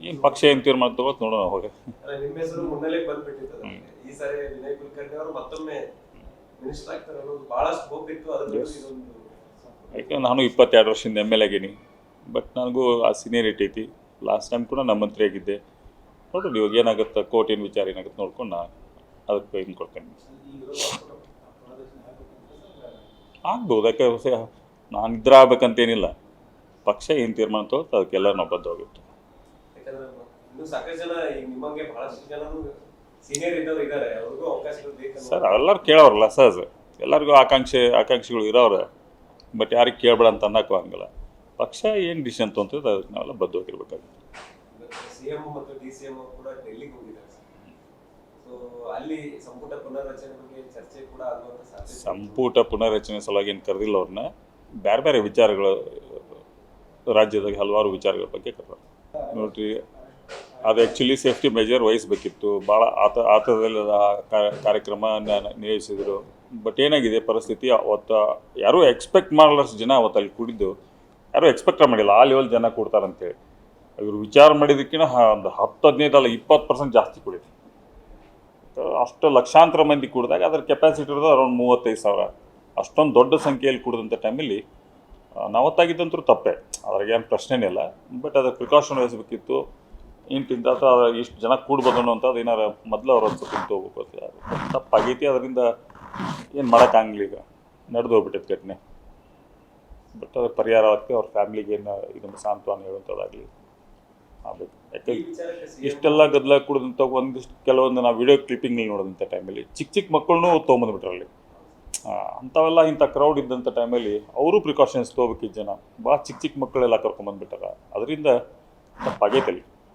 ಏನು ಪಕ್ಷ ಏನು ತೀರ್ಮಾನ ತಗೋತ್ ನೋಡೋಣ ಹೋಗಿ ಯಾಕೆ ನಿಮ್ಮ ಹೆಸರು ಮುನ್ನೆಲೆ ಬಂದ್ಬಿಟ್ಟಿತ್ತು ಈ ಸಾರಿ ವಿನಯ್ ಕುಲಕರ್ಣಿ ಅವರು ಮತ್ತೊಮ್ಮೆ ಮಿನಿಸ್ಟರ್ ಆಗ್ತಾರೆ ಅನ್ನೋದು ಬಹಳಷ್ಟು ಹೋಪ್ ಇತ್ತು ಅದ್ರ ಇದೊಂದು ಯಾಕಂದ್ರೆ ನಾನು ಇಪ್ಪತ್ತೆರಡು ವರ್ಷದಿಂದ ಎಂ ಎಲ್ ಆಗೀನಿ ಬಟ್ ನನಗೂ ಆ ಸೀನಿಯರಿಟಿ ಐತಿ ಲಾಸ್ಟ್ ಟೈಮ್ ಕೂಡ ನಮ್ಮ ಮಂತ್ರಿ ಆಗಿದ್ದೆ ನೋಡೋಣ ಇವಾಗ ಏನಾಗುತ್ತೆ ಏನು ವಿಚಾರ ಏನಾಗುತ್ತೆ ನೋಡ್ಕೊಂಡು ನಾನು ಅದಕ್ಕೆ ಇದು ಕೊಡ್ತೇನೆ ಆಗ್ಬೋದು ಯಾಕೆ ನಾನು ಇದ್ರ ಆಗ್ಬೇಕಂತೇನಿಲ್ಲ ಪಕ್ಷ ಏನು ತೀರ್ಮಾನ ತಗೋತ ಅದಕ್ಕೆಲ್ಲ ನಾವು ಬದ್ಧವಾಗಿತ್ತು ಯಾಕಂದ್ರೆ ಇನ್ನು ಸಾಕಷ್ಟು ಜನ ಈಗ ನಿಮ್ಮಂಗೆ ಬಹಳಷ್ಟು ಜನನು ಸೀನಿಯರ್ ಇದ್ದವ್ರು ಇದ್ದಾರೆ ಅವ್ರಿಗೂ ಅವಕಾಶಗಳು ಬೇಕನ್ನೋ ಸರ್ ಎಲ್ಲರೂ ಕೇಳೋರಲ್ಲ ಸಹಜ ಎಲ್ಲರಿಗೂ ಆಕಾಂಕ್ಷೆ ಆಕಾಂಕ್ಷಿಗಳು ಇರೋರೆ ಬಟ್ ಯಾರಿಗೆ ಕೇಳಬೇಡ ಅಂತ ಅನ್ನೋಕ್ಕೂ ಹಂಗಲ್ಲ ಪಕ್ಷ ಏನು ಡಿಸಿಷನ್ ತೊಗೊಂತಿದ್ದು ಅದಕ್ಕೆ ನಾವೆಲ್ಲ ಬದ್ಧವಾಗಿರ್ಬೇಕಾಗುತ್ತೆ. ಸಿಎಂ ಮತ್ತು ಡಿ ಸಿ ಎಂ ಕೂಡ ಡೆಲ್ಲಿಗೆ ಹೋಗಿದ್ದಾರೆ ಸೊ ಅಲ್ಲಿ ಸಂಪುಟ ಪುನರ್ರಚನೆ ಬಗ್ಗೆ ಚರ್ಚೆ ಕೂಡ ಆಗುವಂತ ಸಾಧ್ಯತೆ ಸಂಪುಟ ಪುನರ್ರಚನೆ ಸಲುವಾಗಿ ಏನು ಕರೆದಿಲ್ಲ ಅವ್ರನ್ನ. ಬೇರೆ ಬೇರೆ ವಿಚಾರಗಳು ರಾಜ್ಯದಾಗ ಹಲವಾರು ವಿಚಾರಗಳ ಬಗ್ಗೆ ಕರೆದ ನೋಡ್ರಿ, ಅದು ಆ್ಯಕ್ಚುಲಿ ಸೇಫ್ಟಿ ಮೆಜರ್ ವಹಿಸ್ಬೇಕಿತ್ತು ಭಾಳ ಆತ ಆತದಲ್ಲಿ ಕಾರ್ಯಕ್ರಮ ನಿಯೋಜಿಸಿದ್ರು. ಬಟ್ ಏನಾಗಿದೆ, ಪರಿಸ್ಥಿತಿ ಅವತ್ತು, ಯಾರೂ ಎಕ್ಸ್ಪೆಕ್ಟ್ ಮಾಡಲಷ್ಟು ಜನ ಅವತ್ತು ಅಲ್ಲಿ ಕೂಡಿದ್ದು, ಯಾರೂ ಎಕ್ಸ್ಪೆಕ್ಟ್ ಮಾಡಿಲ್ಲ. ಆ ಲೆವೆಲ್ ಜನ ಕೊಡ್ತಾರಂತೇಳಿ. ಇವರು ವಿಚಾರ ಮಾಡಿದ್ದಕ್ಕಿಂತ ಒಂದು ಹತ್ತು, ಹದಿನೈದು ಅಲ್ಲ, ಇಪ್ಪತ್ತು ಪರ್ಸೆಂಟ್ ಜಾಸ್ತಿ ಕುಡಿತು ಅಷ್ಟು ಲಕ್ಷಾಂತರ ಮಂದಿ ಕೂಡಿದಾಗ ಅದರ ಕೆಪಾಸಿಟಿ ಇರೋದು ಅರೌಂಡ್ ಮೂವತ್ತೈದು ಸಾವಿರ. ಅಷ್ಟೊಂದು ದೊಡ್ಡ ಸಂಖ್ಯೆಯಲ್ಲಿ ಕುಡಿದಂಥ ಟೈಮಲ್ಲಿ ನಾವತ್ತಾಗಿದ್ದಂತರೂ ತಪ್ಪೆ. ಅದ್ರಾಗ ಏನು ಪ್ರಶ್ನೆನೇ ಇಲ್ಲ. ಬಟ್ ಅದಕ್ಕೆ ಪ್ರಿಕಾಷನ್ ವಹಿಸಬೇಕಿತ್ತು. ಇಂತಿಂತ ಇಷ್ಟು ಜನ ಕೂಡ್ಬೋದು ಅನ್ನೋಂಥದ್ದು ಏನಾರು ಮೊದಲು ಅವ್ರ ಒಂದು ಸ್ವಲ್ಪ ಹೋಗ್ಬೇಕು ಅದು ತಪ್ಪಾಗೈತಿ ಅದರಿಂದ ಏನು ಮಾಡೋಕ್ಕಾಗಲಿ ಈಗ. ನಡೆದು ಹೋಗ್ಬಿಟ್ಟೈತೆ ಘಟನೆ. ಬಟ್ ಅದು ಪರಿಹಾರ ಆಗ್ತಿ ಅವ್ರ ಫ್ಯಾಮ್ಲಿಗೆ ಏನು ಇದನ್ನು ಸಾಂತ್ವನ ಹೇಳುವಂಥದ್ದಾಗಲಿ. ಇಷ್ಟೆಲ್ಲ ಗದ್ದಲ ಕುಡಿದಂಥ ಒಂದಿಷ್ಟು ಕೆಲವೊಂದು ನಾವು ವಿಡಿಯೋ ಕ್ಲಿಪ್ಪಿಂಗ್ ನೋಡಿದಂಥ ಟೈಮಲ್ಲಿ ಚಿಕ್ಕ ಚಿಕ್ಕ ಮಕ್ಕಳನ್ನೂ ತೊಗೊಂಬಂದ್ಬಿಟ್ರು ಅಲ್ಲಿ. ಆ, ಅಂಥವೆಲ್ಲ ಇಂಥ ಕ್ರೌಡ್ ಇದ್ದಂಥ ಟೈಮಲ್ಲಿ ಅವರು ಪ್ರಿಕಾಷನ್ಸ್ ತೊಗೋಬೇಕಿದ್ದ ಜನ. ಭಾಳ ಚಿಕ್ಕ ಚಿಕ್ಕ ಮಕ್ಕಳೆಲ್ಲ ಕರ್ಕೊಂಬಂದ್ಬಿಟ್ಟಾರ ಅದರಿಂದ ತಪ್ಪಾಗೈತಲ್ಲಿ